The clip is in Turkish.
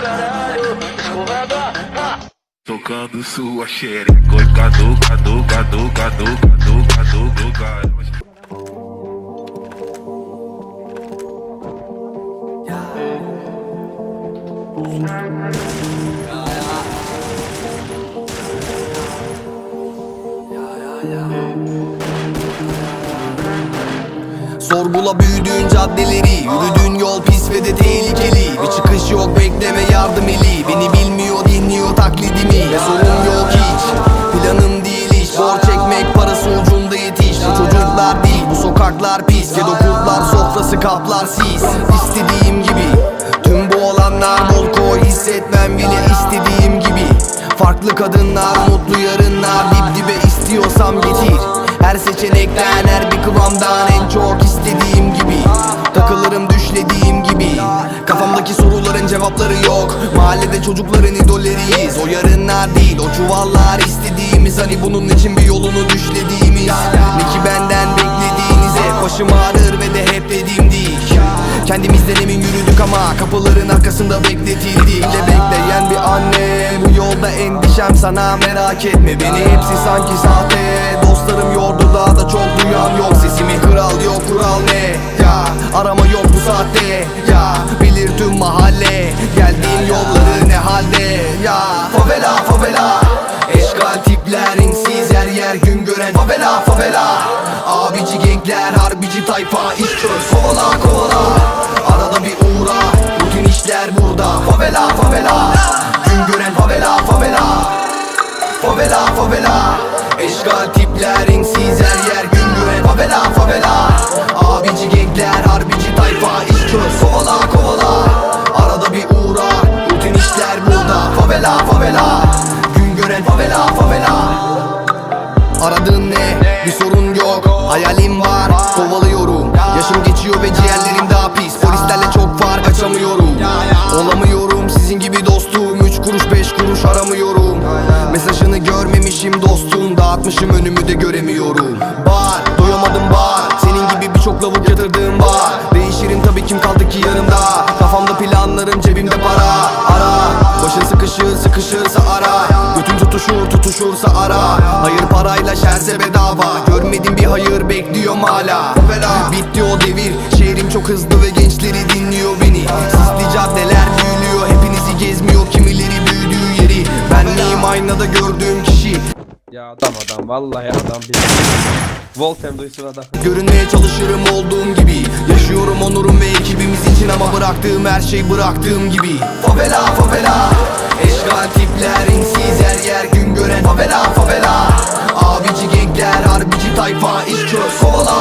caralho. Escorrega. Tocando sua xereca, oi, cadu, cadu, cadu, cadu, cadu, cadu, cadu, cadu. Sorgula büyüdüğün caddeleri Yürüdüğün yol pis ve de tehlikeli. Bir çıkış yok bekleme yardım eli. Beni bilmiyor dinliyor taklidimi. Ve sorun yok hiç Planım değil iş Zor çekmek parası ucunda yetiş. Bu çocuklar değil bu sokaklar pis. Ve kurtlar sofrası kaplar sis. İstediğim gibi Tüm bu olanlar bol koy Hissetmem bile istediğim gibi. Farklı kadınlar mutlu yarınlar Dip dibe istiyorsam getir. Her seçenekten her bir kıvamdan en çok istediğim gibi. Takılırım düşlediğim gibi. Kafamdaki soruların cevapları yok. Mahallede çocukların idolleriyiz O yarınlar değil o çuvallar istediğimiz. Hani bunun için bir yolunu düşlediğimiz. Ne ki benden beklediğinize Başım ağrır ve de hep dediğim değil Kendimizden emin yürüdük ama kapıların arkasında bekletildik De bekleyen bir anne. Bu yolda endişem sana merak etme. Beni hepsi sanki sahte. Dostlarım yordu daha da çok duyan yok. Sesimi kral yok kural ne? Ya arama yok bu saatte. Ya bilir tüm mahalle. Geldiğim yolları ne halde? Ya favela favela. Eşkal tipler insiz her yer gün gören. Favela favela. Abici genkler harbici tayfa iş çöz. Kovala kovala Favela favela. Eşkal tipler insiz her yer gören Favela favela. Abici genkler harbici tayfa iş çöz. Kovala kovala. Arada bir uğra Rutin işler burada. Favela favela. Gün gören favela favela. Aradığın ne? Bir sorun yok. Hayalim var. Kovalıyorum. Yaşım geçiyor ve ciğerlerim daha pis dostum Dağıtmışım önümü de göremiyorum. Bar doyamadım bar. Senin gibi birçok lavuk yatırdığım var Değişirim tabii kim kaldı ki yanımda. Kafamda planlarım cebimde para. Ara Başın sıkışır sıkışırsa ara. Götün tutuşur tutuşursa ara. Hayır parayla şerse bedava. Görmedim bir hayır bekliyorum hala. Bitti o devir. Şehrim çok hızlı ve gençleri dinliyor beni. Sisli Adam adam. Vallahi adam bir Voltem duysun adam. Görünmeye çalışırım olduğum gibi. Yaşıyorum onurum ve ekibimiz için Ama bıraktığım her şey bıraktığım gibi. Favela favela. Eşkal tipler insiz her yer gün gören Favela favela. Abici genkler harbici tayfa iş çöz. Kovala